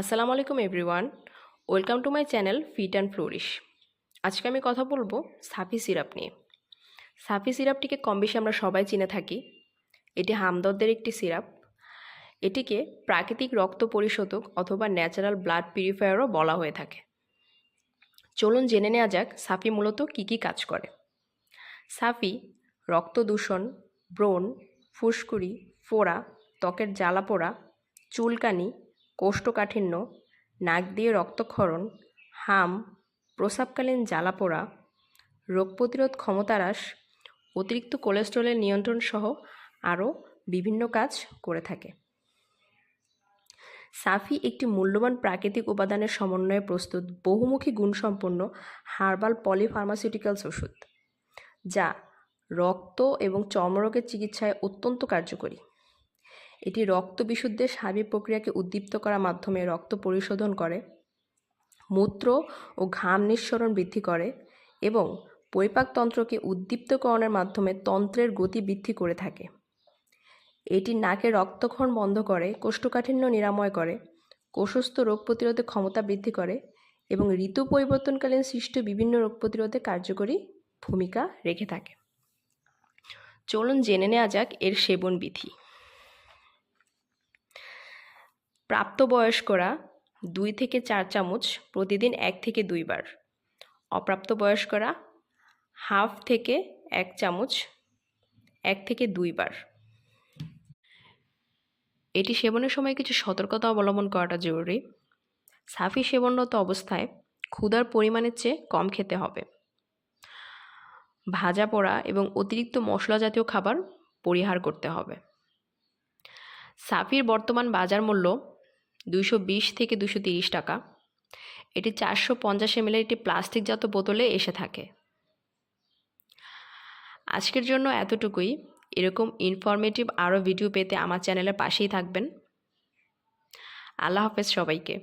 আসসালামু আলাইকুম everyone. Welcome to my channel fit and flourish. আজকে আমি কথা বলব সাফি সিরাপ নিয়ে। সাফি সিরাপটিকে কম বেশি আমরা সবাই চিনে থাকি। এটি হামদর্দের একটি সিরাপ। এটিকে প্রাকৃতিক রক্ত পরিশোধক অথবা ন্যাচারাল ব্লাড পিউরিফায়ারও বলা হয়ে থাকে। চলুন জেনে নেওয়া যাক সাফি মূলত কী কী কাজ করে। সাফি রক্ত দূষণ, ব্রণ, ফুসকুড়ি, ফোড়া, ত্বকের জ্বালা পোড়া চুলকানি কোষ্ঠকাঠিন্য, নাক দিয়ে রক্তক্ষরণ, হাম, প্রসাবকালীন জ্বালাপোড়া রোগ প্রতিরোধ ক্ষমতা হ্রাস, অতিরিক্ত কোলেস্ট্রলের নিয়ন্ত্রণ সহ আরও বিভিন্ন কাজ করে থাকে। সাফি একটি মূল্যবান প্রাকৃতিক উপাদানের সমন্বয়ে প্রস্তুত বহুমুখী গুণসম্পন্ন হার্বাল পলিফার্মাসিউটিক্যালস ওষুধ, যা রক্ত এবং চর্মরোগের চিকিৎসায় অত্যন্ত কার্যকরী। এটি রক্ত বিশুদ্ধের স্বাভাবিক প্রক্রিয়াকে উদ্দীপ্ত করার মাধ্যমে রক্ত পরিশোধন করে, মূত্র ও ঘাম নিঃসরণ বৃদ্ধি করে এবং পরিপাকতন্ত্রকে উদ্দীপ্তকরণের মাধ্যমে তন্ত্রের গতি বৃদ্ধি করে থাকে। এটি নাকে রক্তক্ষরণ বন্ধ করে, কোষ্ঠকাঠিন্য নিরাময় করে, কোষস্থ রোগ প্রতিরোধে ক্ষমতা বৃদ্ধি করে এবং ঋতু পরিবর্তনকালীন সৃষ্ট বিভিন্ন রোগ প্রতিরোধে কার্যকরী ভূমিকা রেখে থাকে। চলুন জেনে নেওয়া যাক এর সেবন বিধি প্রাপ্তবয়স্করা দুই থেকে চার চামচ, প্রতিদিন এক থেকে দুইবার। অপ্রাপ্তবয়স্করা হাফ থেকে এক চামচ, এক থেকে দুইবার। এটি সেবনের সময় কিছু সতর্কতা অবলম্বন করাটা জরুরি। সাফি সেবনরত অবস্থায় ক্ষুধার পরিমাণের চেয়ে কম খেতে হবে। ভাজা পোড়া এবং অতিরিক্ত মশলা জাতীয় খাবার পরিহার করতে হবে। সাফির বর্তমান বাজার মূল্য দুশো থেকে দুশো টাকা। এটি চারশো পঞ্চাশ এম একটি প্লাস্টিকজাত বোতলে এসে থাকে। আজকের জন্য এতটুকুই। এরকম ইনফরমেটিভ আরও ভিডিও পেতে আমার চ্যানেলের পাশেই থাকবেন। আল্লাহ হাফেজ সবাইকে।